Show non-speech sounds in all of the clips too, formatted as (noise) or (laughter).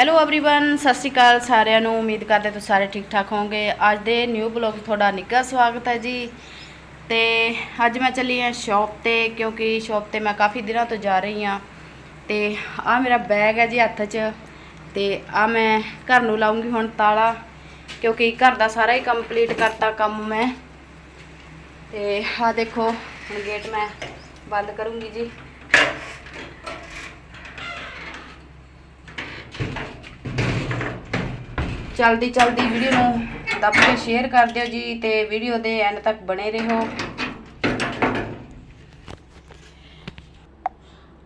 Hello everyone ਸਤਿ ਸ਼੍ਰੀ ਅਕਾਲ ਸਾਰਿਆਂ ਨੂੰ ਉਮੀਦ ਕਰਦੇ ਤੁਸੀਂ ਸਾਰੇ ਠੀਕ ਠਾਕ ਹੋਵੋਗੇ ਅੱਜ ਦੇ ਨਿਊ ਬਲੌਗ ਤੁਹਾਡਾ ਨਿੱਘਾ ਸਵਾਗਤ ਹੈ ਜੀ ਤੇ ਅੱਜ ਮੈਂ ਚੱਲੀ ਹਾਂ ਸ਼ਾਪ ਤੇ ਕਿਉਂਕਿ ਸ਼ਾਪ ਤੇ ਮੈਂ ਕਾਫੀ ਦਿਨਾਂ ਤੋਂ ਜਾ ਰਹੀ ਹਾਂ ਤੇ ਆ ਮੇਰਾ ਬੈਗ ਹੈ ਜੀ ਹੱਥ 'ਚ ਤੇ ਆ ਮੈਂ ਘਰ ਨੂੰ ਲਾਉਂਗੀ ਹੁਣ ਤਾਲਾ ਕਿਉਂਕਿ ਘਰ ਦਾ ਸਾਰਾ ਹੀ ਕੰਪਲੀਟ ਕਰਤਾ ਕੰਮ ਮੈਂ ਤੇ ਆ ਦੇਖੋ ਹੁਣ ਗੇਟ ਮੈਂ ਬੰਦ ਕਰੂੰਗੀ ਜੀ ਚਲਦੀ ਚਲਦੀ ਵੀਡੀਓ ਨੂੰ ਦੱਬ ਕੇ ਸ਼ੇਅਰ ਕਰ ਦਿਓ ਜੀ ਤੇ ਵੀਡੀਓ ਦੇ ਐਂਡ ਤੱਕ ਬਣੇ ਰਹੋ।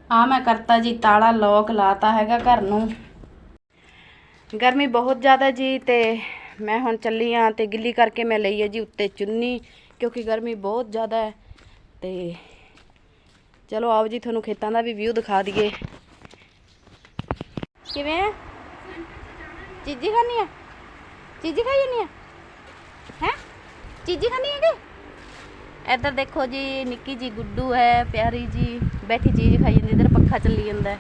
ਆ ਮੈਂ ਕਰਤਾ ਜੀ ਤਾਲਾ ਲੋਕ ਲਾਤਾ ਹੈਗਾ ਘਰ ਨੂੰ। ਗਰਮੀ ਬਹੁਤ ਜ਼ਿਆਦਾ ਜੀ ਤੇ ਮੈਂ ਹੁਣ ਚੱਲੀ ਆ ਤੇ ਗਿੱਲੀ ਕਰਕੇ ਮੈਂ ਲਈ ਹੈ ਜੀ ਉੱਤੇ ਚੁੰਨੀ ਕਿਉਂਕਿ ਗਰਮੀ ਬਹੁਤ ਜ਼ਿਆਦਾ ਹੈ। ਤੇ ਚਲੋ ਆਓ ਜੀ ਤੁਹਾਨੂੰ ਖੇਤਾਂ ਦਾ ਵੀ ਵਿਊ ਦਿਖਾ ਦਈਏ। ਕਿਵੇਂ ਹੈ ਚੀਜ਼ੀ ਖਾਣੀ ਹੈ ਚੀਜ਼ੀ ਖਾਈ ਜਾਨੀ ਹੈ ਹੈ? ਚੀਜ਼ੀ ਖਾਣੀ ਹੈ ਕਿ ਇੱਧਰ ਦੇਖੋ ਜੀ, ਨਿੱਕੀ ਜੀ ਗੁੱਡੂ ਹੈ, ਪਿਆਰੀ ਜੀ, ਬੈਠੀ ਚੀਜ਼ ਖਾਈ ਜਾਂਦੀ, ਇੱਧਰ ਪੱਖਾ ਚੱਲੀ ਜਾਂਦਾ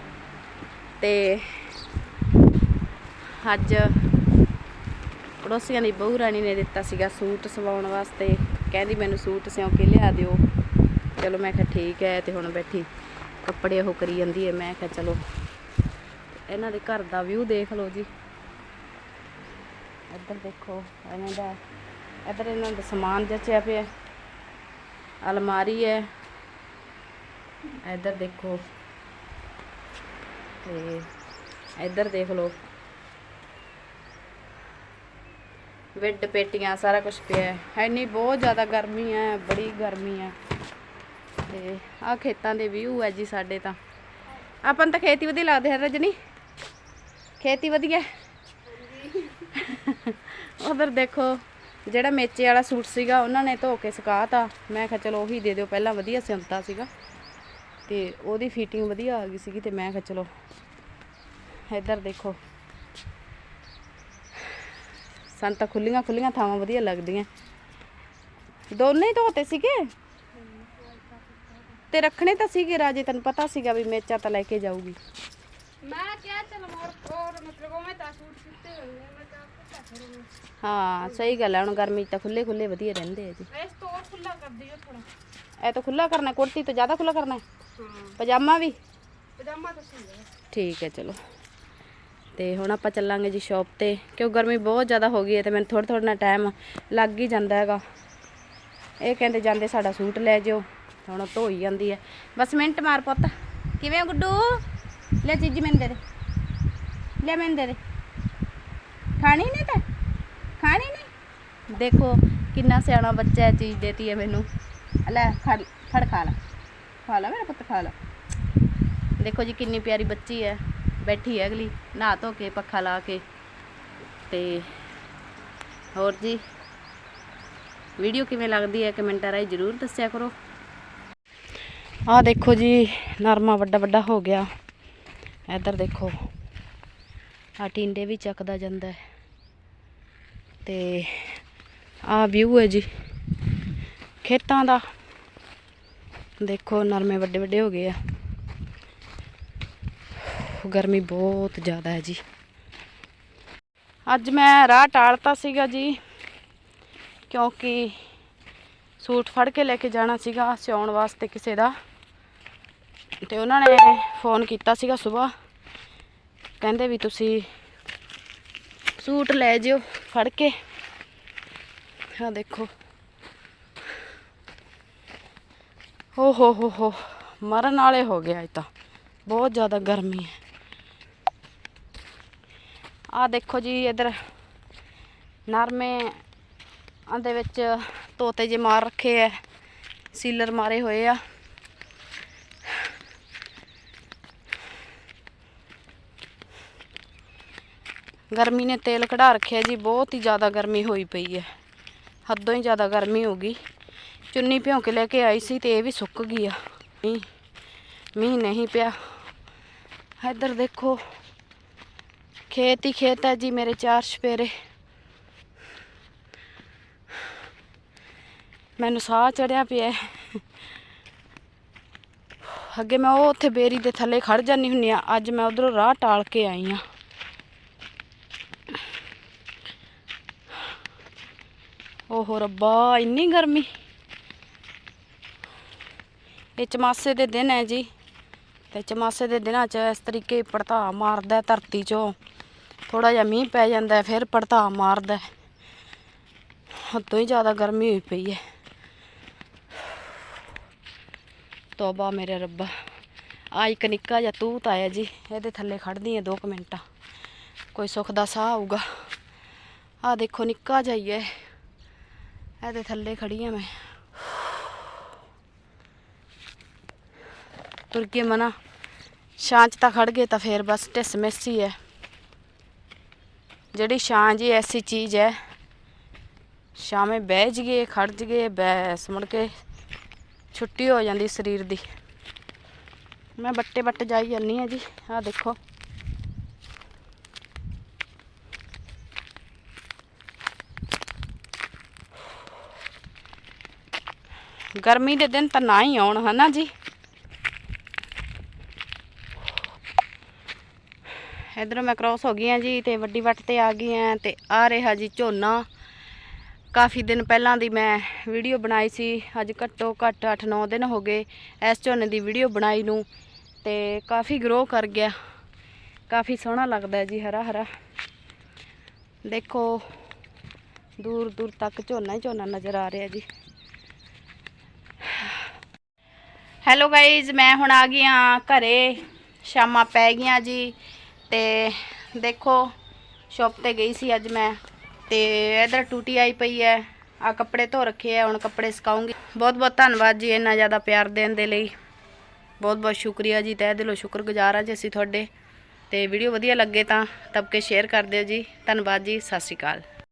ਤੇ ਅੱਜ ਪੜੋਸੀਆਂ ਦੀ ਬਹੂ ਰਾਣੀ ਨੇ ਦਿੱਤਾ ਸੀਗਾ ਸੂਟ ਸਵਾਉਣ ਵਾਸਤੇ। ਕਹਿੰਦੀ ਮੈਨੂੰ ਸੂਟ ਸਿਉਂ ਕੇ ਲਿਆ ਦਿਓ। ਚਲੋ ਮੈਂ ਕਿਹਾ ਠੀਕ ਹੈ, ਤੇ ਹੁਣ ਬੈਠੀ ਕੱਪੜੇ ਉਹ ਕਰੀ ਜਾਂਦੀ ਹੈ। ਮੈਂ ਕਿਹਾ ਚਲੋ, ਇਹਨਾਂ ਦੇ ਘਰ ਦਾ ਵਿਊ ਦੇਖ ਲਓ ਜੀ। ਇੱਧਰ ਦੇਖੋ, ਇਹਨਾਂ ਦਾ ਇੱਧਰ ਇਹਨਾਂ ਦਾ ਸਮਾਨ ਜਚਿਆ ਪਿਆ। ਅਲਮਾਰੀ ਹੈ। ਇੱਧਰ ਦੇਖੋ। ਤੇ ਇੱਧਰ ਦੇਖ ਲਓ। ਵਿੱਡ ਪੇਟੀਆਂ, ਸਾਰਾ ਕੁਝ ਪਿਆ ਹੈ। ਹੈ ਬਹੁਤ ਜ਼ਿਆਦਾ ਗਰਮੀ ਹੈ, ਬੜੀ ਗਰਮੀ ਹੈ। ਤੇ ਆ ਖੇਤਾਂ ਦੇ ਵਿਊ ਹੈ ਜੀ ਸਾਡੇ ਤਾਂ। ਆਪਾਂ ਨੂੰ ਤਾਂ ਖੇਤੀ ਵਧੀਆ ਲੱਗਦੇ ਹੈ, ਰਜਨੀ? ਖੇਤੀ ਵਧੀਆ (laughs) ਉਧਰ ਦੇਖੋ, ਜਿਹੜਾ ਮੇਚੇ ਵਾਲਾ ਸੂਟ ਸੀਗਾ, ਉਹਨਾਂ ਨੇ ਧੋ ਕੇ ਸੁਕਾਤਾ। ਮੈਂ ਕਿਹਾ, ਚਲੋ ਉਹੀ ਦੇ ਦਿਓ, ਪਹਿਲਾਂ ਵਧੀਆ ਸਿਉਂਤਾ ਸੀਗਾ। ਤੇ ਉਹਦੀ ਫਿਟਿੰਗ ਵਧੀਆ ਆ ਗਈ ਸੀਗੀ ਤੇ ਮੈਂ ਕਿਹਾ, ਚਲੋ, ਇੱਧਰ ਦੇਖੋ। ਸਾਨੂੰ ਤਾਂ ਖੁੱਲੀਆਂ ਖੁੱਲੀਆਂ ਥਾਵਾਂ ਵਧੀਆ ਲੱਗਦੀਆਂ। ਦੋਨੇ ਹੀ ਧੋਤੇ ਸੀਗੇ? ਤੇ ਰੱਖਣੇ ਤਾਂ ਸੀਗੇ ਰਾਜੇ, ਤੈਨੂੰ ਪਤਾ ਸੀਗਾ ਵੀ ਮੇਚਾ ਤਾਂ ਲੈ ਕੇ ਜਾਊਗੀ। ਮੈਂ ਕਿਹਾ, ਚਲ ਮੋਰ ਮਤਲਬ ਉਹ ਮੈਂ ਤਾਂ ਸੂਟ ਸਿੱਤੇ ਹੋਏ ਹਾਂ ਸਹੀ ਗੱਲ ਹੈ ਹੁਣ ਗਰਮੀ 'ਚ ਤਾਂ ਖੁੱਲੇ ਖੁੱਲੇ ਵਧੀਆ ਰਹਿੰਦੇ ਆ ਜੀ। ਇਸ ਤੋਂ ਹੋਰ ਖੁੱਲਾ ਕਰ ਦਿਓ ਥੋੜਾ ਇਹ ਤਾਂ ਖੁੱਲਾ ਕਰਨਾ ਕੁੜਤੀ ਤੋਂ ਜ਼ਿਆਦਾ ਖੁੱਲਾ ਕਰਨਾ ਹੈ? ਪਜਾਮਾ ਵੀ? ਪਜਾਮਾ ਤਾਂ ਸਹੀ ਹੈ ਠੀਕ ਹੈ ਚਲੋ। ਤੇ ਹੁਣ ਆਪਾਂ ਚੱਲਾਂਗੇ ਜੀ ਸ਼ਾਪ ਤੇ ਕਿਉਂ ਗਰਮੀ ਬਹੁਤ ਜ਼ਿਆਦਾ ਹੋ ਗਈ ਹੈ ਤੇ ਮੈਨੂੰ ਥੋੜਾ ਥੋੜਾ ਨਾ ਟਾਈਮ ਲੱਗ ਹੀ ਜਾਂਦਾ ਹੈਗਾ। ਇਹ ਕਹਿੰਦੇ ਜਾਂਦੇ ਸਾਡਾ ਸੂਟ ਲੈ ਜਿਓ ਹੁਣ ਧੋਈ ਜਾਂਦੀ ਹੈ। ਬਸ ਮਿੰਟ ਮਾਰ ਪੁੱਤ। ਕਿਵੇਂ ਗੁੱਡੂ? ਲੈ ਚੀਜ਼ੀ ਮੈਨੂੰ ਦੇ ਦੇ। ਲੈ ਮੈਨੂੰ ਦੇ ਦੇ। ਖਾਣੀ ਨਹੀਂ ਤੇ? ਖਾਣੀ ਨਹੀਂ? ਦੇਖੋ ਕਿੰਨਾ ਸਿਆਣਾ ਬੱਚਾ ਹੈ ਚੀਜ਼ ਦੇਤੀ ਹੈ ਮੈਨੂੰ। ਲੈ ਖੜ ਫੜ ਖਾ ਲੈ। ਖਾ ਲੈ ਮੇਰਾ ਪੁੱਤ ਖਾ ਲੈ। ਦੇਖੋ ਜੀ ਕਿੰਨੀ ਪਿਆਰੀ ਬੱਚੀ ਹੈ। ਬੈਠੀ ਹੈ ਅਗਲੀ ਨਹਾ ਧੋ ਕੇ ਪੱਖਾ ਲਾ ਕੇ। ਤੇ ਹੋਰ ਜੀ ਵੀਡੀਓ ਕਿਵੇਂ ਲੱਗਦੀ ਹੈ ਕਮੈਂਟਾਂ ਰਾਹੀਂ ਜਰੂਰ ਦੱਸਿਆ ਕਰੋ। ਆਹ ਦੇਖੋ ਜੀ ਨਰਮਾ ਵੱਡਾ ਵੱਡਾ ਹੋ ਗਿਆ। ਇੱਧਰ ਦੇਖੋ ਆ ਟਿੰਡੇ ਵੀ ਚੱਕਦਾ ਜਾਂਦਾ ਹੈ। ਤੇ ਆ ਵਿਊ ਹੈ ਜੀ। ਖੇਤਾਂ ਦਾ। ਦੇਖੋ, ਨਰਮੇ ਵੱਡੇ ਵੱਡੇ ਹੋ ਗਏ ਆ। ਗਰਮੀ ਬਹੁਤ ਜ਼ਿਆਦਾ ਹੈ ਜੀ। ਅੱਜ ਮੈਂ ਰਾਹ ਟਾਲਤਾ ਸੀਗਾ ਜੀ, ਕਿਉਂਕਿ ਸੂਟ ਫੜ ਕੇ ਲੈ ਕੇ ਜਾਣਾ ਸੀਗਾ ਸਿਉਣ ਵਾਸਤੇ ਕਿਸੇ ਦਾ। ਤੇ ਉਹਨਾਂ ਨੇ ਫੋਨ ਕੀਤਾ ਸੀਗਾ ਸਵੇਰ ਕਹਿੰਦੇ ਵੀ ਤੁਸੀਂ ਸੂਟ ਲੈ ਜਿਓ। ਫੜ ਕੇ। ਆ ਦੇਖੋ। ਹੋ ਹੋ ਹੋ ਹੋ। ਮਰਨ ਵਾਲੇ ਹੋ ਗਿਆ ਅੱਜ ਤਾਂ। ਬਹੁਤ ਜ਼ਿਆਦਾ ਗਰਮੀ ਹੈ। ਆ ਦੇਖੋ ਜੀ, ਇਧਰ ਨਰਮੇ ਦੇ ਵਿੱਚ ਤੋਤੇ ਜੇ ਮਾਰ ਰੱਖੇ ਐ ਸੀਲਰ ਮਾਰੇ ਹੋਏ ਆ। ਗਰਮੀ ਨੇ ਤੇਲ ਕਢਾ ਰੱਖਿਆ ਜੀ, ਬਹੁਤ ਹੀ ਜ਼ਿਆਦਾ ਗਰਮੀ ਹੋਈ ਪਈ ਹੈ। ਹੱਦੋਂ ਹੀ ਜ਼ਿਆਦਾ ਗਰਮੀ ਹੋ ਗਈ। ਚੁੰਨੀ ਭਿਉਂ ਕੇ ਲੈ ਕੇ ਆਈ ਸੀ ਤੇ ਇਹ ਵੀ ਸੁੱਕ ਗਈ ਆ। ਮੀਂਹ ਮੀਂਹ ਨਹੀਂ ਪਿਆ। ਇੱਧਰ ਦੇਖੋ, ਖੇਤ ਹੀ ਖੇਤ ਹੈ ਜੀ ਮੇਰੇ ਚਾਰ ਛਪੇਰੇ ਮੈਨੂੰ ਸਾਹ ਚੜਿਆ ਪਿਆ। ਅੱਗੇ ਮੈਂ ਉਹ ਉੱਥੇ ਬੇਰੀ ਦੇ ਥੱਲੇ ਖੜ ਜਾਂਦੀ ਹੁੰਨੀ ਆ ਅੱਜ ਮੈਂ ਉਧਰੋਂ ਰਾਹ ਟਾਲ ਕੇ ਆਈ ਆ ਓਹੋ ਰੱਬਾ, ਇੰਨੀ ਗਰਮੀ। ਇਹ ਚਮਾਸੇ ਦੇ ਦਿਨ ਹੈ ਜੀ। ਤੇ ਚਮਾਸੇ ਦੇ ਦਿਨਾਂ 'ਚ ਇਸ ਤਰੀਕੇ ਪੜਤਾ ਮਾਰਦਾ ਧਰਤੀ 'ਚੋਂ। ਥੋੜਾ ਜਿਹਾ ਮੀਂਹ ਪੈ ਜਾਂਦਾ ਫਿਰ ਪੜਤਾ ਮਾਰਦਾ ਹੈ। ਹੱਦੋਂ ਹੀ ਜ਼ਿਆਦਾ ਗਰਮੀ ਹੋਈ ਪਈ ਹੈ। ਤੋਬਾ ਮੇਰੇ ਰੱਬਾ। ਆ ਇੱਕ ਨਿੱਕਾ ਜਿਹਾ ਤੂਤ ਆਇਆ ਜੀ, ਇਹਦੇ ਥੱਲੇ ਖੜਦੀ ਆ 2 ਮਿੰਟਾਂ। ਕੋਈ ਸੁੱਖ ਦਾ ਸਾਹ ਆਊਗਾ। ਆ ਦੇਖੋ ਨਿੱਕਾ ਜਿਹਾ ਹੀ ਹੈ। ਇਹਦੇ ਥੱਲੇ ਖੜੀ ਆ ਮੈਂ। ਤੁਰ ਕੇ ਮਨਾ। ਛਾਂ 'ਚ ਤਾਂ ਖੜ ਗਏ ਤਾਂ ਫੇਰ ਬਸ ਢਿਸ ਮਿਸ ਹੀ ਹੈ ਜਿਹੜੀ ਛਾਂ ਜੀ ਐਸੀ ਚੀਜ਼ ਹੈ ਸ਼ਾਮੇ ਬਹਿ ਜਗੇ ਖੜ ਜਗੇ ਬੈਸ ਮੁੜ ਕੇ ਛੁੱਟੀ ਹੋ ਜਾਂਦੀ ਸਰੀਰ ਦੀ। ਮੈਂ ਬੱਟੇ ਬੱਟ ਜਾਈ ਜਾਂਦੀ ਆ ਜੀ, ਆਹ ਦੇਖੋ। ਗਰਮੀ ਦੇ ਦਿਨ ਤਾਂ ਨਾ ਹੀ ਆਉਣ, ਹਨਾ ਜੀ? ਇਧਰੋਂ ਮੈਂ ਕ੍ਰਾਸ ਹੋ ਗਈ ਆ ਜੀ ਤੇ ਵੱਡੀ ਵੱਟ ਤੇ ਆ ਗਈ ਆ ਤੇ ਆ ਰਿਹਾ ਜੀ ਝੋਨਾ। ਕਾਫੀ ਦਿਨ ਪਹਿਲਾਂ ਦੀ ਮੈਂ ਵੀਡੀਓ ਬਣਾਈ ਸੀ, ਅੱਜ ਘੱਟੋ ਘੱਟ 8-9 ਦਿਨ ਹੋ ਗਏ ਇਸ ਝੋਨੇ ਦੀ ਵੀਡੀਓ ਬਣਾਈ ਨੂੰ ਤੇ ਕਾਫੀ ਗਰੋ ਕਰ ਗਿਆ। ਕਾਫੀ ਸੋਹਣਾ ਲੱਗਦਾ ਜੀ ਹਰਾ ਹਰਾ ਦੇਖੋ ਦੂਰ ਦੂਰ ਤੱਕ ਝੋਨਾ ਹੀ ਝੋਨਾ ਨਜ਼ਰ ਆ ਰਿਹਾ ਜੀ। ਹੈਲੋ ਗਾਇਜ਼ ਮੈਂ ਹੁਣ ਆ ਗਈ ਹਾਂ ਘਰੇ। ਸ਼ਾਮਾਂ ਪੈ ਗਈਆਂ ਜੀ ਤੇ ਦੇਖੋ ਸ਼ਾਪ ਤੇ ਗਈ ਸੀ ਅੱਜ ਮੈਂ। ਤੇ ਇਧਰ ਟੂਟੀ ਆਈ ਪਈ ਹੈ। ਆ ਕੱਪੜੇ ਧੋ ਰੱਖੇ ਆ, ਹੁਣ ਕੱਪੜੇ ਸੁਕਾਉਂਗੀ। ਬਹੁਤ ਬਹੁਤ ਧੰਨਵਾਦ ਜੀ ਇੰਨਾ ਜ਼ਿਆਦਾ ਪਿਆਰ ਦੇਣ ਦੇ ਲਈ। ਬਹੁਤ ਬਹੁਤ ਸ਼ੁਕਰੀਆ ਜੀ, ਤਹਿ ਦਿਲੋਂ ਸ਼ੁਕਰਗੁਜ਼ਾਰ ਹਾਂ ਜੀ ਅਸੀਂ ਤੁਹਾਡੇ। ਤੇ ਵੀਡੀਓ ਵਧੀਆ ਲੱਗੇ ਤਾਂ ਤਬ ਕੇ ਸ਼ੇਅਰ ਕਰ ਦਿਓ ਜੀ। ਧੰਨਵਾਦ ਜੀ, ਸਤਿ ਸ਼੍ਰੀ ਅਕਾਲ।